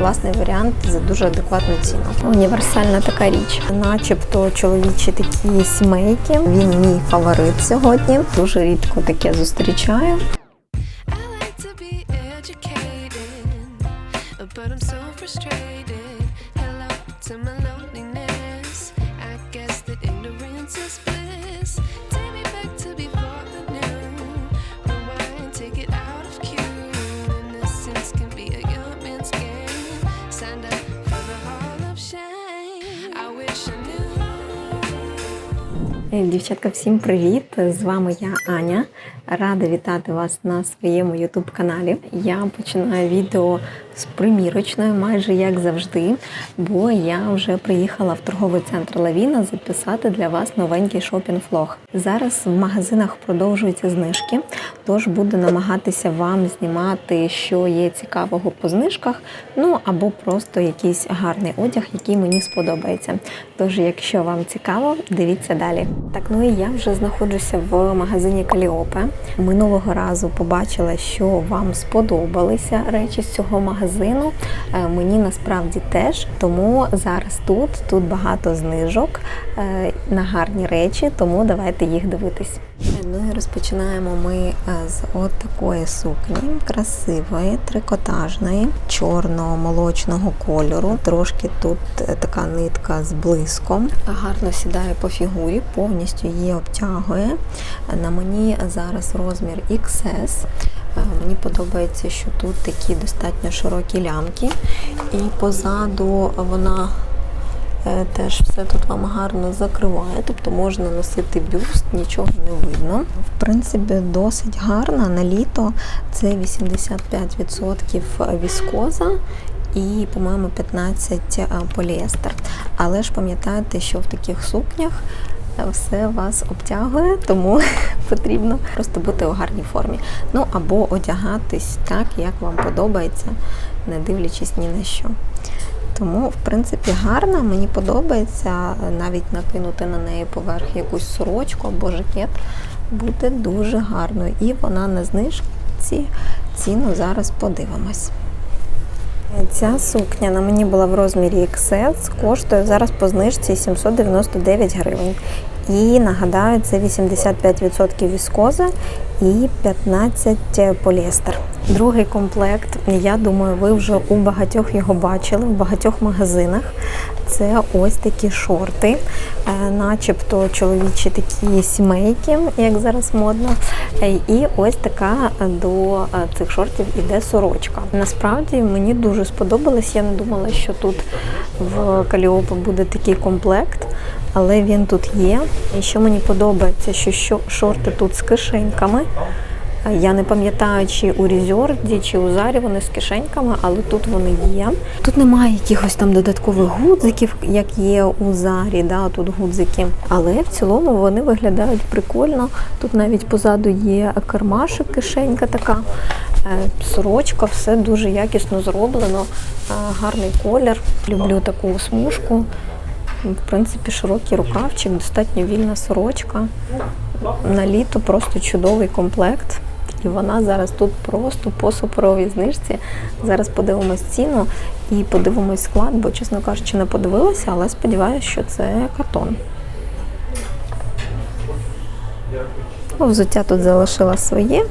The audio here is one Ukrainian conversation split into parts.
класний варіант за дуже адекватну ціну. Універсальна така річ, начебто чоловічі такі сімейки. Він мій фаворит сьогодні. Дуже рідко таке зустрічаю. Дівчатка, всім привіт! З вами я Аня. Рада вітати вас на своєму youtube каналі. Я починаю відео з примірочною, майже як завжди, бо я вже приїхала в торговий центр Лавіна записати для вас новенький шопінг-влог. Зараз в магазинах продовжуються знижки, тож буду намагатися вам знімати, що є цікавого по знижках, ну або просто якийсь гарний одяг, який мені сподобається. Тож, якщо вам цікаво, дивіться далі. Так, ну і я вже знаходжуся в магазині Каліопе. Минулого разу побачила, що вам сподобалися речі з цього магазину. Е, Мені насправді теж. Тому зараз тут тут багато знижок е, на гарні речі, тому давайте їх дивитись. Ну і розпочинаємо ми е, з от такої сукні, красивої, трикотажної, чорно-молочного кольору. Трошки тут е, така нитка з блиском. Гарно сідає по фігурі, повністю її обтягує. На мені зараз розмір XS. Е, Мені подобається, що тут такі достатньо широкі лямки, і позаду вона Теж все тут вам гарно закриває, тобто можна носити бюст, нічого не видно. В принципі, досить гарна на літо. Це 85% віскоза і, по-моєму, 15 поліестер. Але ж пам'ятайте, що в таких сукнях е, все вас обтягує, тому потрібно просто бути у гарній формі. Ну або одягатись так, як вам подобається, не дивлячись ні на що. Тому, в принципі, гарна, мені подобається навіть накинути на неї поверх якусь сорочку або жакет. Буде дуже гарно. І вона на знижці. Ціну зараз подивимось. Ця сукня на мені була в розмірі XS, коштує зараз по знижці 799 гривень. І нагадаю, це 85% віскоза і 15 поліестер. Другий комплект, я думаю, ви вже у багатьох його бачили, в багатьох магазинах. Це ось такі шорти, е, начебто чоловічі такі сімейки, як зараз модно. Е, І ось така до е, цих шортів іде сорочка. Насправді мені дуже сподобалось. Я не думала, що тут в Каліопа буде такий комплект. Але він тут є. І що мені подобається, що що шорти тут з кишеньками. Я не пам'ятаю, чи у Різьорді, чи у Зарі вони з кишеньками, але тут вони є. Тут немає якихось там додаткових гудзиків, як є у Зарі, да, тут гудзики. Але в цілому вони виглядають прикольно. Тут навіть позаду є кармашик, кишенька така. Е, Сорочка, все дуже якісно зроблено, е, гарний колір. Люблю таку смужку. В принципі, широкий рукавчик, достатньо вільна сорочка. На літо просто чудовий комплект. І вона зараз тут просто по суперовій знижці. Зараз подивимось ціну і подивимось склад, бо, чесно кажучи, не подивилася, але сподіваюся, що це картон. Ну, Взуття тут залишила своє.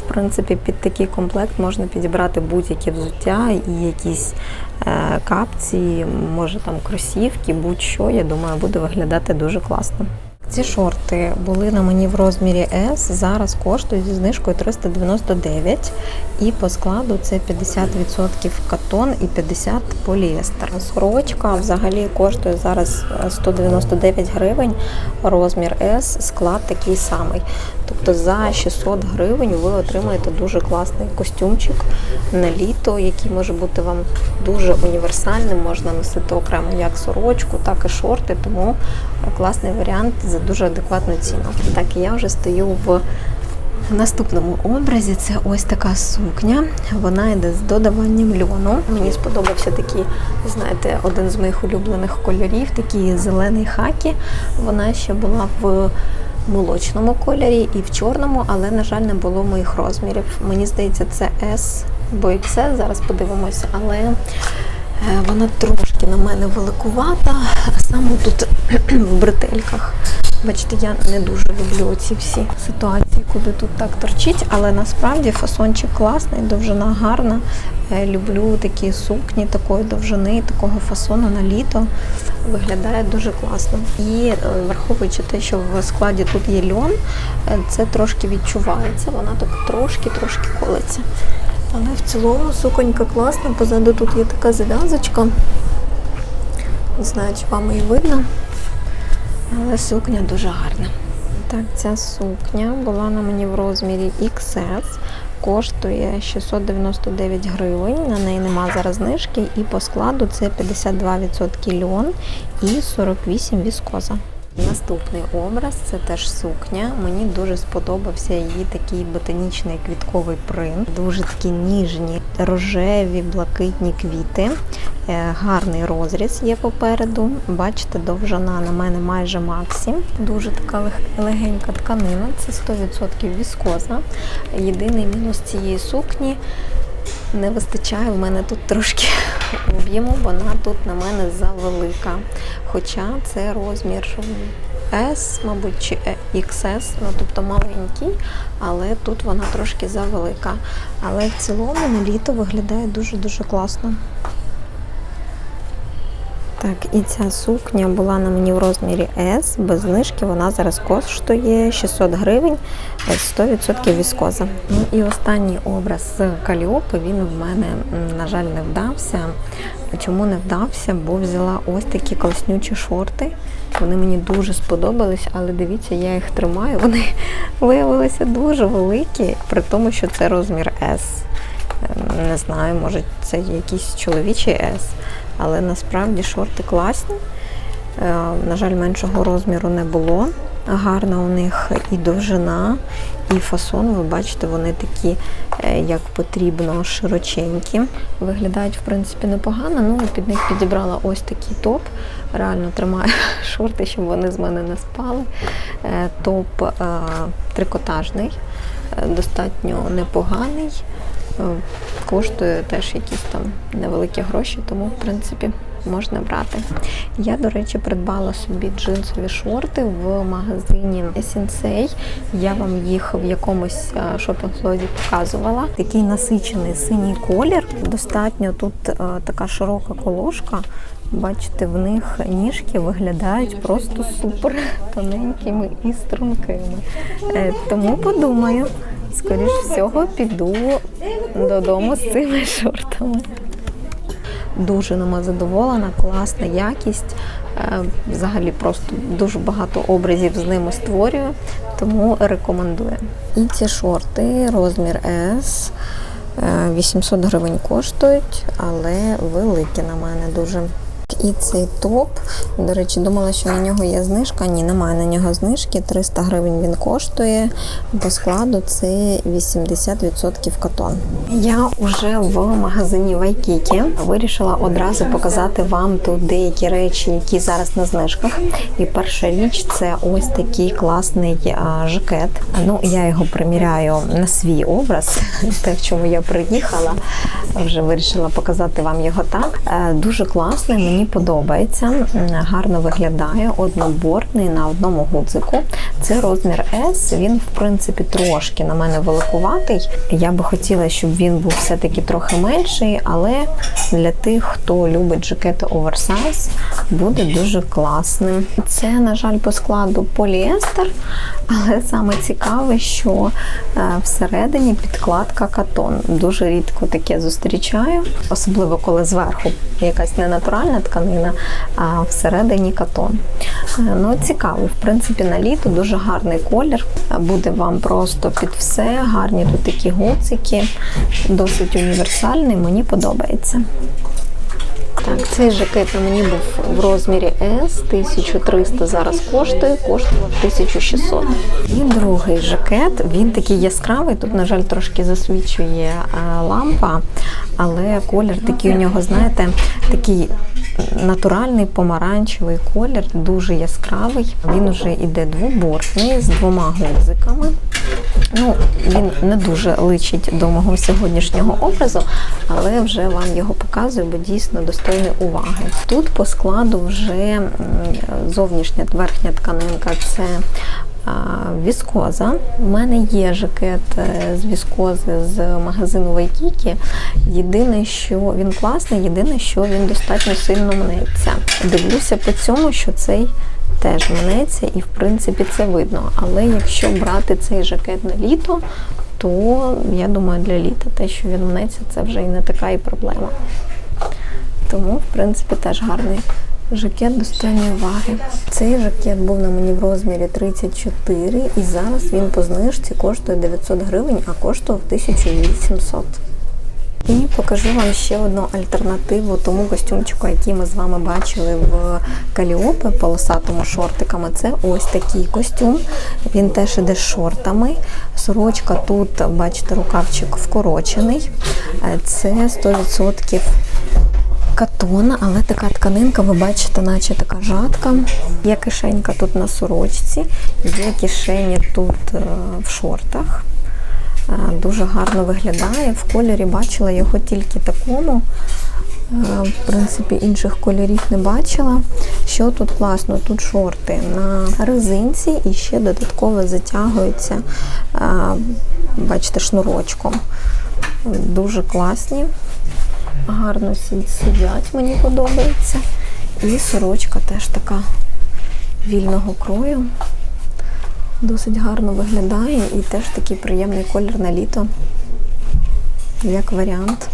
В принципі, під такий комплект можна підібрати будь-які взуття і якісь е, капці, може там кросівки, будь-що. Я думаю, буде виглядати дуже класно. Ці шорти були на мені в розмірі S, зараз коштують зі знижкою 399 і по складу це 50% катон і 50% поліестер. Сорочка взагалі коштує зараз 199 гривень, розмір S, склад такий самий. Тобто за 600 гривень ви отримаєте дуже класний костюмчик на літо, який може бути вам дуже універсальним, можна носити окремо як сорочку, так і шорти, тому класний варіант за дуже адекватну ціну. Так, я вже стою в наступному образі. Це ось така сукня. Вона йде з додаванням льону. Мені сподобався такий, знаєте, один з моїх улюблених кольорів, такий зелений хакі. Вона ще була в молочному кольорі і в чорному, але, на жаль, не було моїх розмірів. Мені здається, це S або XS, зараз подивимося, але Е, Вона трошки на мене великувата, саме тут в бретельках. Бачите, я не дуже люблю ці всі ситуації, куди тут так торчить, але насправді фасончик класний, довжина гарна. Е, Люблю такі сукні такої довжини, такого фасону на літо. Виглядає дуже класно. І е, враховуючи те, що в складі тут є льон, е, це трошки відчувається, вона так трошки-трошки колиться. Але в цілому суконька класна. Позаду тут є така зав'язочка. Не знаю, чи вам її видно. Але сукня дуже гарна. Так, ця сукня була на мені в розмірі XS. Коштує 699 гривень. На неї нема зараз знижки. І по складу це 52% льон і 48 віскоза. Наступний образ це теж сукня. Мені дуже сподобався її такий ботанічний квітковий принт. Дуже такі ніжні, рожеві, блакитні квіти. Е, Гарний розріз є попереду. Бачите, довжина на мене майже максі. Дуже така лег- легенька тканина, це 100% віскоза. Єдиний мінус цієї сукні не вистачає в мене тут трошки об'єму, вона тут на мене завелика. Хоча це розмір S, мабуть, чи XS, ну тобто маленький, але тут вона трошки завелика. Але в цілому на літо виглядає дуже-дуже класно. Так, і ця сукня була на мені в розмірі S, без знижки вона зараз коштує 600 гривень, е, 100% віскоза. Ну і останній образ з Каліопи, він в мене, на жаль, не вдався. Чому не вдався? Бо взяла ось такі класнючі шорти. Вони мені дуже сподобались, але дивіться, я їх тримаю. Вони виявилися дуже великі, при тому, що це розмір S. Ем, Не знаю, може це якийсь чоловічий S, але насправді шорти класні. Е, На жаль, меншого розміру не було. Гарна у них і довжина, і фасон. Ви бачите, вони такі, е, як потрібно, широченькі. Виглядають, в принципі, непогано. Ну, під них підібрала ось такий топ. Реально тримаю шорти, щоб вони з мене не спали. Е, Топ трикотажний, достатньо непоганий. Е, Коштує теж якісь там невеликі гроші, тому в принципі можна брати. Я, до речі, придбала собі джинсові шорти в магазині Sensei. Я вам їх в якомусь е, шопінг-лозі показувала. Такий насичений синій колір. Достатньо тут е, така широка колошка. Бачите, в них ніжки виглядають просто супер тоненькими і стрункими. Тому подумаю, скоріш всього, піду додому з цими шортами. Дуже ними задоволена, класна якість. Е, Взагалі просто дуже багато образів з ними створюю, тому рекомендую. І ці шорти, розмір S, е, 800 гривень коштують, але великі на мене дуже. І цей топ, до речі, думала, що на нього є знижка. Ні, немає на нього знижки. 300 гривень він коштує. По складу це 80% катон. Я вже в магазині Вайкікі вирішила одразу показати вам тут деякі речі, які зараз на знижках. І перша річ це ось такий класний жакет. Ну, я його приміряю на свій образ, те, в чому я приїхала. Вже вирішила показати вам його так. Е, Дуже класний, мені подобається, гарно виглядає, однобортний на одному гудзику. Це розмір S, він в принципі трошки на мене великуватий. Я би хотіла, щоб він був все-таки трохи менший, але для тих, хто любить жакети оверсайз, буде дуже класним. Це, на жаль, по складу поліестер, але саме цікаве, що е, всередині підкладка катон. Дуже рідко таке зустрічаю, особливо коли зверху якась ненатуральна тканина, а всередині катон. Е, Ну, цікаво, в принципі, на літо дуже гарний колір. Буде вам просто під все. Гарні тут такі гуцики, досить універсальний, мені подобається. Так, цей жакет на мені був в розмірі S, 1300 зараз коштує, коштував 1600. І другий жакет, він такий яскравий, тут, на жаль, трошки засвічує е, лампа, але колір такий у нього, знаєте, такий натуральний помаранчевий колір, дуже яскравий. Він уже іде двобортний з двома гудзиками. Ну, він не дуже личить до мого сьогоднішнього образу, але вже вам його показую, бо дійсно достойний уваги. Тут по складу вже зовнішня верхня тканинка це віскоза. У мене є жакет е, з віскози з магазину Вайкікі. Єдине, що він класний, єдине, що він достатньо сильно мнеться. Дивлюся по цьому, що цей теж мнеться, і в принципі це видно. Але якщо брати цей жакет на літо, то я думаю, для літа те, що він мнеться, це вже і не така і проблема. Тому, в принципі, теж гарний жакет достойної уваги. Цей жакет був на мені в розмірі 34, і зараз він по знижці коштує 900 гривень, а коштував 1800. І покажу вам ще одну альтернативу тому костюмчику, який ми з вами бачили в Каліопе полосатому шортиками. Це ось такий костюм. Він теж іде з шортами. Сорочка тут, бачите, рукавчик вкорочений. Е, Це 100% катон, але така тканинка, ви бачите, наче така жатка. Є кишенька тут на сорочці, є кишені тут е, в шортах. Е, Дуже гарно виглядає. В кольорі бачила його тільки такому. Е, В принципі, інших кольорів не бачила. Що тут класно? Тут шорти на резинці і ще додатково затягуються, бачите, шнурочком. Дуже класні, гарно сидять, мені подобається. І сорочка теж така вільного крою. Досить гарно виглядає і теж такий приємний колір на літо, як варіант.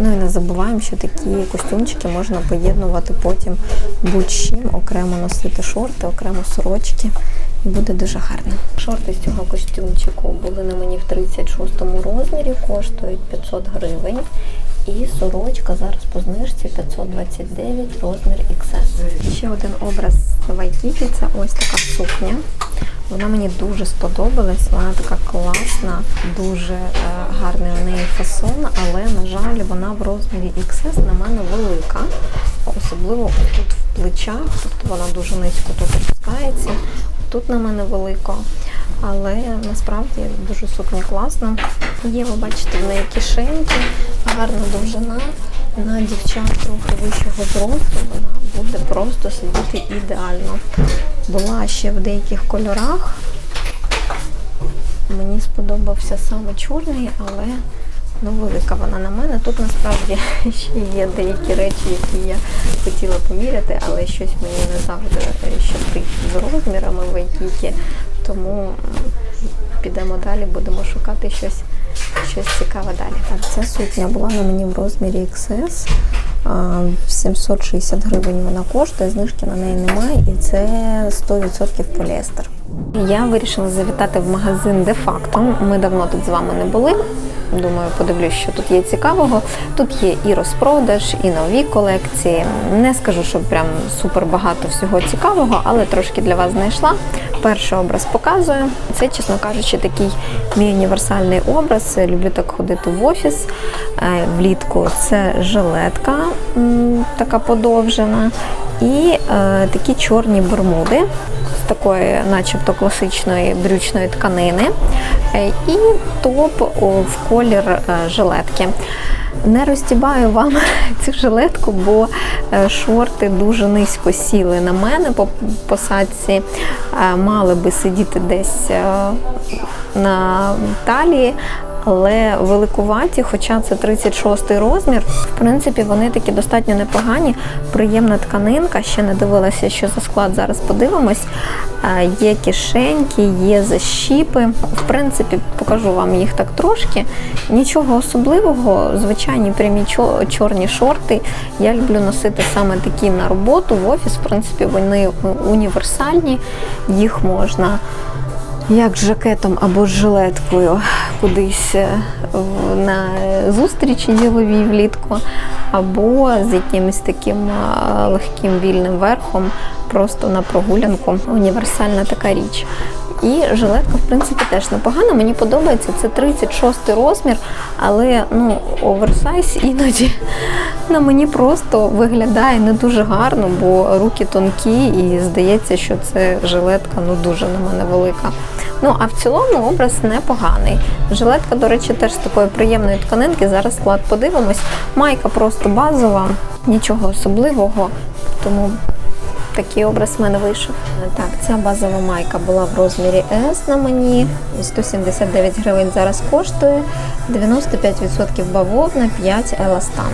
Ну і не забуваємо, що такі костюмчики можна поєднувати потім будь-чим, окремо носити шорти, окремо сорочки. І буде дуже гарно. Шорти з цього костюмчику були на мені в 36 розмірі, коштують 500 гривень. І сорочка зараз по знижці 529 розмір XS. Ще один образ Вайкікі це ось така сукня. Вона мені дуже сподобалась, вона така класна, дуже е, гарний у неї фасон, але, на жаль, вона в розмірі XS на мене велика, особливо тут в плечах, тобто вона дуже низько тут опускається. Тут на мене велико, але насправді дуже сукня класна. Є, ви бачите, в неї кишеньки, гарна довжина. На дівчат трохи вищого зросту вона буде просто сидіти ідеально. Була ще в деяких кольорах. Мені сподобався саме чорний, але ну, велика вона на мене. Тут насправді ще є деякі речі, які я хотіла поміряти, але щось мені не завжди щастить з розмірами в Вайкікі. Тому підемо далі, будемо шукати щось, щось цікаве далі. Так, ця сукня була на мені в розмірі XS. 760 гривень вона коштує, знижки на неї немає, і це 100% поліестер. Я вирішила завітати в магазин де-факто. Ми давно тут з вами не були. Думаю, подивлюсь, що тут є цікавого. Тут є і розпродаж, і нові колекції. Не скажу, що прям супер багато всього цікавого, але трошки для вас знайшла. Перший образ показую. Це, чесно кажучи, такий мій універсальний образ. Люблю так ходити в офіс е, влітку. Це жилетка така подовжена, і е, такі чорні бермуди такої, начебто, класичної брючної тканини, е, і топ в колір е, жилетки. Не розтібаю вам цю жилетку, бо е, шорти дуже низько сіли на мене по посадці, мали би сидіти десь на талії. Але великуваті, хоча це 36-й розмір, в принципі, вони такі достатньо непогані. Приємна тканинка. Ще не дивилася, що за склад зараз подивимось. Е, Є кишеньки, є защіпи. В принципі, покажу вам їх так трошки. Нічого особливого, звичайні прямі чорні шорти. Я люблю носити саме такі на роботу в офіс. В принципі, вони універсальні, їх можна як з жакетом або з жилеткою кудись е, на зустрічі діловій влітку, або з якимось таким е, легким вільним верхом, просто на прогулянку. Універсальна така річ. І жилетка, в принципі, теж непогана. Мені подобається. Це 36 розмір, але ну, оверсайз іноді на мені просто виглядає не дуже гарно, бо руки тонкі і здається, що це жилетка ну дуже на мене велика. Ну а в цілому образ непоганий. Жилетка, до речі, теж з такої приємної тканинки. Зараз склад подивимось. Майка просто базова, нічого особливого, тому такий образ в мене вийшов. Так, ця базова майка була в розмірі S на мені. 179 гривень зараз коштує. 95% бавовна, 5 еластан.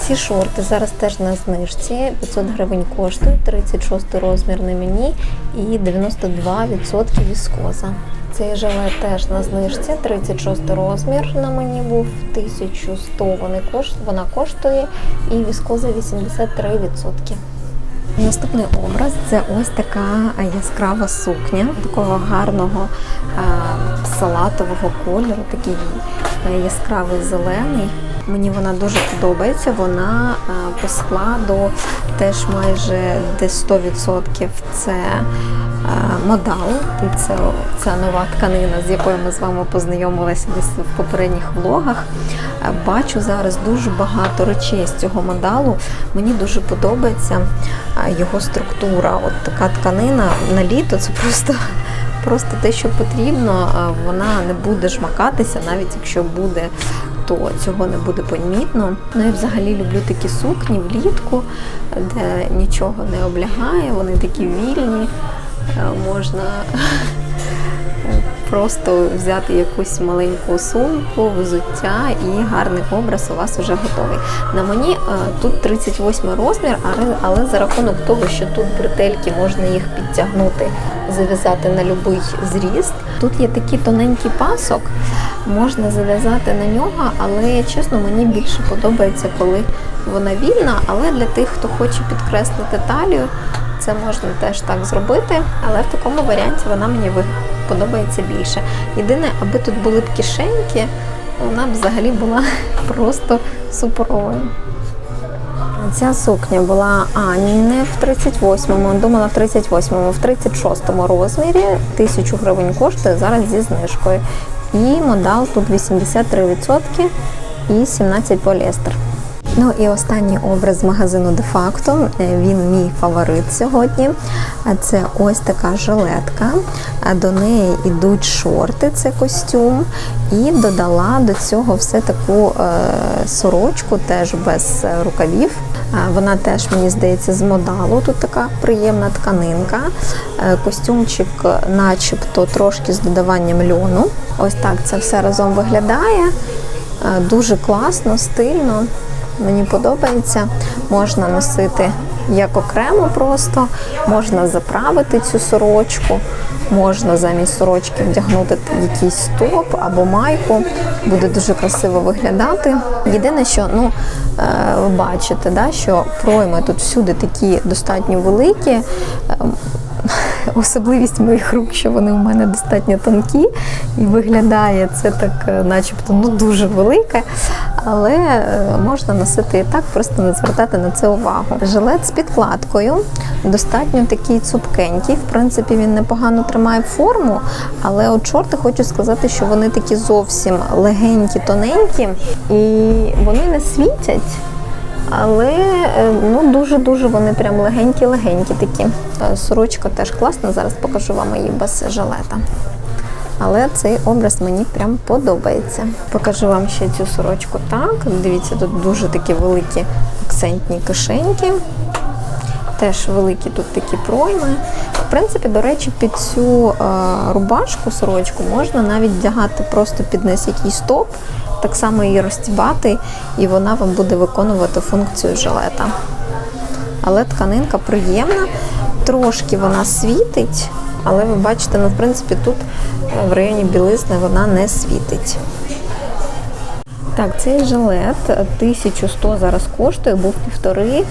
Ці шорти зараз теж на знижці. 500 гривень коштують, 36 розмір на мені і 92% віскоза. Цей жилет теж на знижці, 36 розмір на мені був 1100 вони кошт, вона коштує і віскоза 83%. Наступний образ це ось така яскрава сукня такого гарного е, салатового кольору, такий е, яскравий зелений. Мені вона дуже подобається. Вона е, по складу теж майже десь 100% це е, модал. І це ця нова тканина, з якою ми з вами познайомилися десь в попередніх влогах. Е, Бачу зараз дуже багато речей з цього модалу. Мені дуже подобається його структура. От така тканина на літо це просто. Просто те, що потрібно, вона не буде жмакатися, навіть якщо буде, то цього не буде помітно. Ну і взагалі люблю такі сукні влітку, де нічого не облягає, вони такі вільні, е, можна просто взяти якусь маленьку сумку, взуття і гарний образ у вас вже готовий. На мені е, тут 38 розмір, але, але за рахунок того, що тут бретельки можна їх підтягнути, зав'язати на будь-який зріст. Тут є такий тоненький пасок, можна зав'язати на нього, але чесно, мені більше подобається, коли вона вільна, але для тих, хто хоче підкреслити талію, це можна теж так зробити, але в такому варіанті вона мені подобається більше. Єдине, аби тут були б кишеньки, вона б взагалі була просто суперовою. Ця сукня була а, не в 38-му, думала в 38-му, в 36-му розмірі. Тисячу гривень коштує зараз зі знижкою. І модал тут 83% і 17 поліестер. Ну і останній образ магазину facto. Е, Він мій фаворит сьогодні. Це ось така жилетка. До неї йдуть шорти, це костюм. І додала до цього все таку е, сорочку, теж без е, рукавів. Вона теж, мені здається, з модалу. Тут така приємна тканинка. Е, Костюмчик, начебто, трошки з додаванням льону. Ось так це все разом виглядає. Е, Дуже класно, стильно. Мені подобається. Можна носити як окремо просто, можна заправити цю сорочку, можна замість сорочки вдягнути якийсь топ або майку. Буде дуже красиво виглядати. Єдине, що ну, е, ви бачите, да, що пройми тут всюди такі достатньо великі. Ем, Особливість моїх рук, що вони у мене достатньо тонкі, і виглядає це так, е, начебто, ну дуже велике, але е, можна носити і так, просто не звертати на це увагу. Жилет з підкладкою достатньо такий цупкенький. В принципі, він непогано тримає форму, але от шорти хочу сказати, що вони такі зовсім легенькі, тоненькі, і вони не світять. Але е, ну дуже-дуже вони прям легенькі-легенькі такі. Е, Сорочка теж класна, зараз покажу вам її без жилета. Але цей образ мені прям подобається. Покажу вам ще цю сорочку так. Дивіться, тут дуже такі великі акцентні кишеньки. Теж великі тут такі пройми. В принципі, до речі, під цю е, рубашку, сорочку можна навіть вдягати просто під низ якийсь топ, так само її розтібати, і вона вам буде виконувати функцію жилета. Але тканинка приємна, трошки вона світить, але ви бачите, ну, в принципі, тут е, в районі білизни вона не світить. Так, цей жилет 1100 зараз коштує, був півтори, е,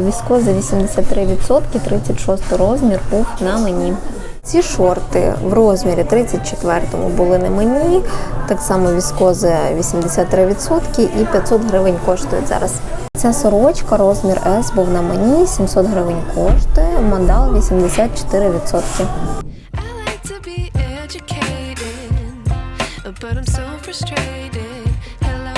віскоза 83%, 36 розмір був на мені. Ці шорти в розмірі 34-му були на мені, так само віскози 83% і 500 гривень коштують зараз. Ця сорочка, розмір S був на мені, 700 гривень коштує, мандал 84%. I like to be educated, but I'm so frustrated. Hello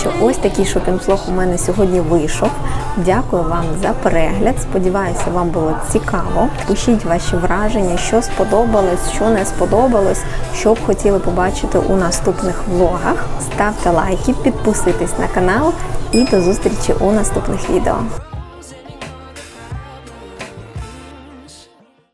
що ось такий шопінг-влог у мене сьогодні вийшов. Дякую вам за перегляд. Сподіваюся, вам було цікаво. Пишіть ваші враження, що сподобалось, що не сподобалось, що б хотіли побачити у наступних влогах. Ставте лайки, підписуйтесь на канал і до зустрічі у наступних відео.